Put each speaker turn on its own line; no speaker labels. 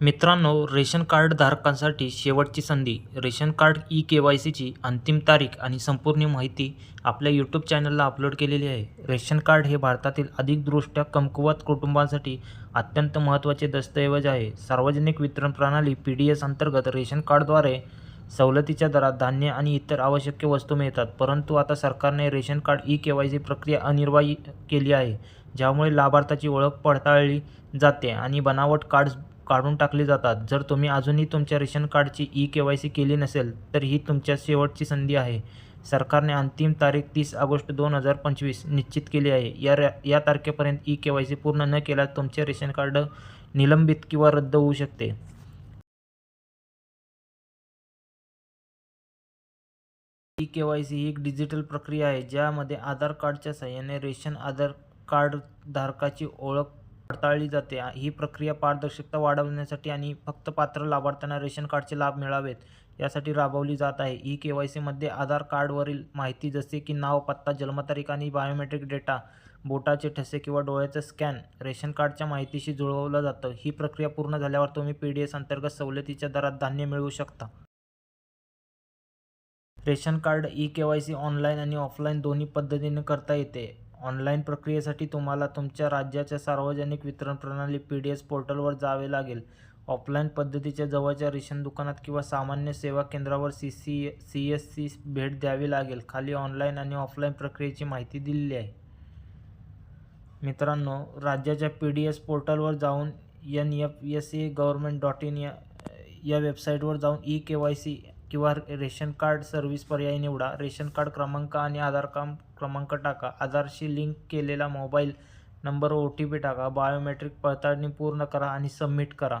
मित्रांनो ration card धारकांसाठी शेवटची संधी. Ration card e K Y सीची अंतिम तारीख आणि संपूर्ण माहिती आपल्या यूट्यूब चॅनलला अपलोड केलेली आहे. रेशन कार्ड हे भारतातील अधिकदृष्ट्या कमकुवत कुटुंबांसाठी अत्यंत महत्त्वाचे दस्तऐवज आहे. सार्वजनिक वितरण प्रणाली पी डी एस अंतर्गत रेशन कार्डद्वारे सवलतीच्या दरात धान्य आणि इतर आवश्यक वस्तू मिळतात परंतु आता सरकारने ration card e K Y C प्रक्रिया अनिर्वाही केली आहे ज्यामुळे लाभार्थ्याची ओळख पडताळली जाते आणि बनावट कार्ड्स काढून टाकले जातात. जर तुम्ही अजूनही तुमच्या रेशन कार्डची ई के वाय सी केली नसेल तर ही तुमच्या शेवटची संधी आहे. सरकारने अंतिम तारीख तीस ऑगस्ट दोन हजार पंचवीस निश्चित केली आहे. या या तारखेपर्यंत ई के वाय सी पूर्ण न केल्यास तुमचे रेशन कार्ड निलंबित किंवा रद्द होऊ शकते. ई के वाय सी ही एक डिजिटल प्रक्रिया आहे ज्यामध्ये आधार कार्डच्या सहाय्याने रेशन आधार कार्ड धारकाची ओळख पडताळली जाते. ही प्रक्रिया पारदर्शकता वाढवण्यासाठी आणि फक्त पात्र लाभार्थ्यांना रेशन कार्डचे लाभ मिळावेत यासाठी राबवली जात आहे. ई के वाय सीमध्ये आधार कार्डवरील माहिती जसे की नाव पत्ता जन्मतारीख आणि बायोमेट्रिक डेटा बोटाचे ठसे किंवा डोळ्याचं स्कॅन रेशन कार्डच्या माहितीशी जुळवलं जातं. ही प्रक्रिया पूर्ण झाल्यावर तुम्ही पी डी एस अंतर्गत सवलतीच्या दरात धान्य मिळवू शकता. Ration card e K Y C online आणि ऑफलाईन दोन्ही पद्धतीने करता येते. ऑनलाईन प्रक्रियेसाठी तुम्हाला तुमच्या राज्याच्या सार्वजनिक वितरण प्रणाली पी डी एस पोर्टलवर जावे लागेल. ऑफलाईन पद्धतीच्या जवळच्या रेशन दुकानात किंवा सामान्य सेवा केंद्रावर C C C S C भेट द्यावी लागेल. खाली ऑनलाईन आणि ऑफलाईन प्रक्रियेची माहिती दिलेली आहे. मित्रांनो राज्याच्या पी डी एस पोर्टलवर जाऊन N F S A government dot in या या वेबसाईटवर जाऊन ई के वाय सी किंवा रेशन कार्ड सर्व्हिस पर्याय निवडा रेशन कार्ड क्रमांक आणि आधार कार्ड क्रमांक टाका आधारशी लिंक केलेला mobile number O T P टाका बायोमेट्रिक पडताळणी पूर्ण करा आणि सबमिट करा.